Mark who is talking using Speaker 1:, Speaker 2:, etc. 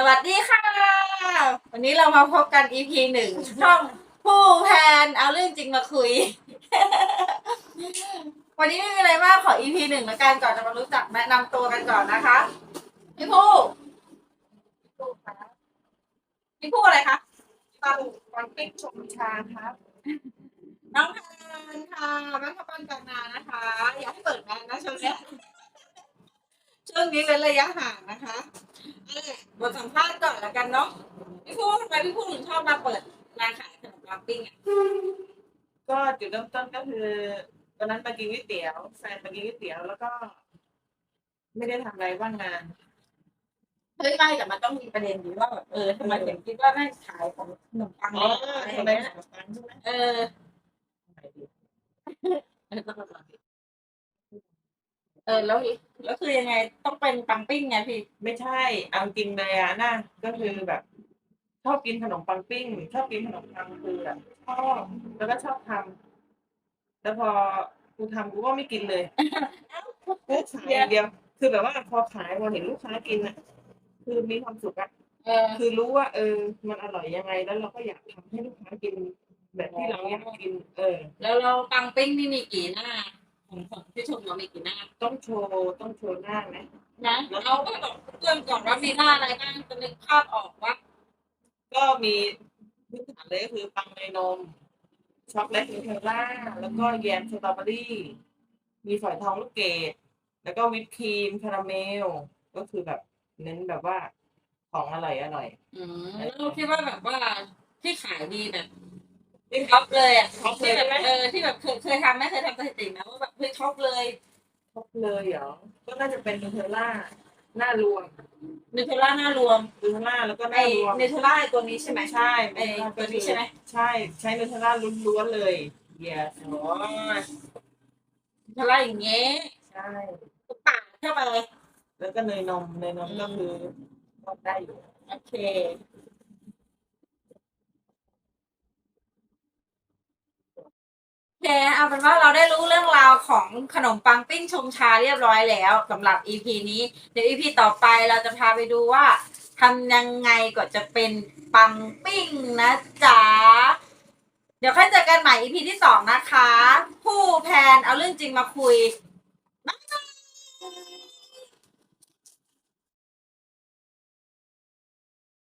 Speaker 1: สวัสดีค่ะ วันนี้เรามาพบกัน EP หนึ่งช่องผู้แพนเอาเรื่องจริงมาคุย วันนี้ไม่มีอะไรมากขอ EP หนึ่งแล้วกันก่อนจะมารู้จักแนะนำตัวกันก่อนนะคะพี่ผู้พี่ผู้อะไรคะ
Speaker 2: ปังปังปิ้งชมชาครับ
Speaker 1: น้องแพนค่ะแม่ขปันกลางนานะคะ อย่าให้เปิดแมสนะช่วงเนี้ยช่วงนี้เป็นระยะห่างนะคะเอาล่ะ บทสัมภาษณ์ก่อนแล้วกันเนาะพี่ผู้ทำไมพี่ผู้ถึงชอบมาเปิดร้านขายขนมปังปิ้งอะ
Speaker 2: ก็จุดเริ่มต้นก็คือวันนั้นไปกินก๋วยเตี๋ยวแฟนไปกินก๋วยเตี๋ยวแล้วก็ ไม่ได้ทำอะไรว่างงาน
Speaker 1: เฮ้ยไม่แต่มันต้องมีประเด็นอยู่ว่าแบบเออทำไมถึงคิดว่าแม่งขายของขนมปัง
Speaker 2: อ๋อ
Speaker 1: อะไรอ
Speaker 2: ทำ
Speaker 1: ย่าง
Speaker 2: ไม
Speaker 1: เงี้ย
Speaker 2: ขนมปังใช่ไหม
Speaker 1: เออ
Speaker 2: ทำไมดี
Speaker 1: เออแล้ว แล้วคือยังไงต้องเป็นปังปิ้งไงพี่
Speaker 2: ไม่ใช่เอาจริงเลยอะนะก็คือแบบชอบกินขนมปังปิ้งชอบกินขนมปังคือแบบชอบแล้วก็ชอบทำแล้วพอกูทำกูก็ไม่กินเลยกูขายอย่างเดียว คือแบบว่าพอขายพอเห็นลูกค้ากินอะคือมีความสุขอะ
Speaker 1: เออ
Speaker 2: คือรู้ว่า เออ มันอร่อยยังไงแล้วเราก็อยากทำให้ลูกค้ากิน แบบที่เราอยากกิน เออ
Speaker 1: แล้วเราปังปิ้งนี่มีกี่หน้า ของของพี่ชมเรามีกี่หน้า
Speaker 2: ต้องโชว์ต้องโชว์หน้าไหม
Speaker 1: นะเอาก็บอกเพื่อนก่อนว่ามีหน้าอะไรบ้างจะนึกภาพออกว่า
Speaker 2: ก็มีพื้นฐานเลยก็คือปังเนยนม ช็อกโกแลตนูเทลล่า แล้วก็แยมสตรอเบอรี่ มีฝอยทองลูกเกดแล้วก็วิปครีมคาราเมล ก็คือแบบเน้นแบบว่าของอร่อยอร่อย
Speaker 1: อืมแล้วเราคิดว่าแบบว่าที่ขายดีแบบ ท็อปเลยอะ
Speaker 2: ท็อปเล
Speaker 1: ที่
Speaker 2: ย
Speaker 1: แบ
Speaker 2: ใช่
Speaker 1: บ
Speaker 2: ไหม
Speaker 1: เออที่แบบเคยเคยทำไหม่เคยทำสถิติไหมว่าแบบเฮ้ยท็อปเลย
Speaker 2: ท็อปเลยเหรอ ก็น่าจะเป็นนูเทลล่าหน้ารวม
Speaker 1: นิเทลล่าหน้ารวม
Speaker 2: นูเทลล่าแล้วก็ห
Speaker 1: ไอ้
Speaker 2: น้ารวม
Speaker 1: นิเทลล่าตัวนี้ใช่ไหม
Speaker 2: ใช่
Speaker 1: ไอ้ตัวนี้ใช่ไหม
Speaker 2: ใช่ใช้นูเทลล่าล้วนๆเลย yes
Speaker 1: อ๋อนิเทลล่าอย่างเงี้ย
Speaker 2: ใช่
Speaker 1: ปาดเข้าไป
Speaker 2: แล้วก็เนยนมเนยนมก็คือก็ได้อยู่
Speaker 1: โอเค โอเคเอาเป็นว่าเราได้รู้เรื่องราวของขนมปังปิ้งชงชาเรียบร้อยแล้วสำหรับ EP นี้ เดี๋ยว EP ต่อไปเราจะพาไปดูว่าทำยังไงก็จะเป็นปังปิ้งนะจ๊ะ เดี๋ยวค่อยเจอกันใหม่ EP ที่สองนะคะ ผู้แพนเอาเรื่องจริงมาคุย